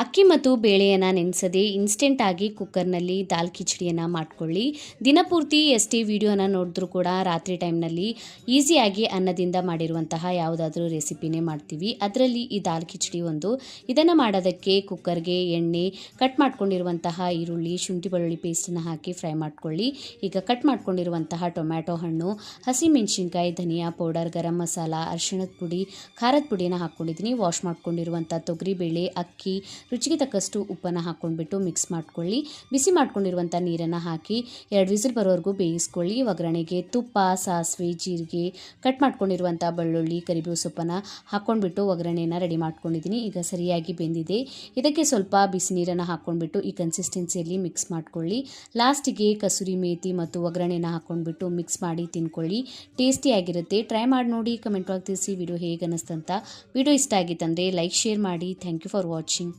ಅಕ್ಕಿ ಮತ್ತು ಬೇಳೆಯನ್ನು ನೆನೆಸದೆ ಇನ್ಸ್ಟೆಂಟಾಗಿ ಕುಕ್ಕರ್ನಲ್ಲಿ ದಾಲ್ ಕಿಚಡಿಯನ್ನು ಮಾಡ್ಕೊಳ್ಳಿ. ದಿನಪೂರ್ತಿ ಎಷ್ಟೇ ವಿಡಿಯೋನ ನೋಡಿದ್ರೂ ಕೂಡ ರಾತ್ರಿ ಟೈಮ್ನಲ್ಲಿ ಈಸಿಯಾಗಿ ಅನ್ನದಿಂದ ಮಾಡಿರುವಂತಹ ಯಾವುದಾದ್ರೂ ರೆಸಿಪಿನೇ ಮಾಡ್ತೀವಿ. ಅದರಲ್ಲಿ ಈ ದಾಲ್ ಕಿಚಡಿ ಒಂದು. ಇದನ್ನು ಮಾಡೋದಕ್ಕೆ ಕುಕ್ಕರ್ಗೆ ಎಣ್ಣೆ ಕಟ್ ಮಾಡ್ಕೊಂಡಿರುವಂತಹ ಈರುಳ್ಳಿ, ಶುಂಠಿ ಬೆಳ್ಳುಳ್ಳಿ ಪೇಸ್ಟನ್ನು ಹಾಕಿ ಫ್ರೈ ಮಾಡ್ಕೊಳ್ಳಿ. ಈಗ ಕಟ್ ಮಾಡ್ಕೊಂಡಿರುವಂತಹ ಟೊಮ್ಯಾಟೊ ಹಣ್ಣು, ಹಸಿಮೆಣಸಿನ್ಕಾಯಿ, ಧನಿಯಾ ಪೌಡರ್, ಗರಂ ಮಸಾಲ, ಅರಿಶಿಣದ ಪುಡಿ, ಖಾರದ ಪುಡಿನ ಹಾಕ್ಕೊಂಡಿದ್ದೀನಿ ವಾಶ್ ಮಾಡ್ಕೊಂಡಿರುವಂಥ ತೊಗರಿಬೇಳೆ, ಅಕ್ಕಿ ರುಚಿಗೆ ತಕ್ಕಷ್ಟು ಉಪ್ಪನ್ನು ಹಾಕ್ಕೊಂಡ್ಬಿಟ್ಟು ಮಿಕ್ಸ್ ಮಾಡ್ಕೊಳ್ಳಿ. ಬಿಸಿ ಮಾಡ್ಕೊಂಡಿರುವಂಥ ನೀರನ್ನು ಹಾಕಿ ಎರಡು ವಿಸಿಲ್ ಬರೋವರೆಗೂ ಬೇಯಿಸ್ಕೊಳ್ಳಿ. ಒಗ್ಗರಣೆಗೆ ತುಪ್ಪ, ಸಾಸಿವೆ, ಜೀರಿಗೆ ಕಟ್ ಮಾಡ್ಕೊಂಡಿರುವಂಥ ಬೆಳ್ಳುಳ್ಳಿ, ಕರಿಬೇವು ಸೊಪ್ಪನ್ನು ಹಾಕ್ಕೊಂಡ್ಬಿಟ್ಟು ಒಗ್ಗರಣೆಯನ್ನು ರೆಡಿ ಮಾಡ್ಕೊಂಡಿದ್ದೀನಿ. ಈಗ ಸರಿಯಾಗಿ ಬೆಂದಿದೆ. ಇದಕ್ಕೆ ಸ್ವಲ್ಪ ಬಿಸಿ ನೀರನ್ನು ಹಾಕ್ಕೊಂಡ್ಬಿಟ್ಟು ಈ ಕನ್ಸಿಸ್ಟೆನ್ಸಿಯಲ್ಲಿ ಮಿಕ್ಸ್ ಮಾಡ್ಕೊಳ್ಳಿ. ಲಾಸ್ಟಿಗೆ ಕಸೂರಿ ಮೇಥಿ ಮತ್ತು ಒಗ್ಗರಣೆನ ಹಾಕ್ಕೊಂಡ್ಬಿಟ್ಟು ಮಿಕ್ಸ್ ಮಾಡಿ ತಿನ್ಕೊಳ್ಳಿ. ಟೇಸ್ಟಿಯಾಗಿರುತ್ತೆ ಟ್ರೈ ಮಾಡಿ ನೋಡಿ. ಕಮೆಂಟ್ ಒಳಗೆ ತಿಳಿಸಿ. ವಿಡಿಯೋ ಹೇಗೆ ಅನ್ನಿಸ್ತಂತ ವಿಡಿಯೋ ಇಷ್ಟ ಆಗಿತ್ತಂದರೆ ಲೈಕ್ ಶೇರ್ ಮಾಡಿ. Thank you for watching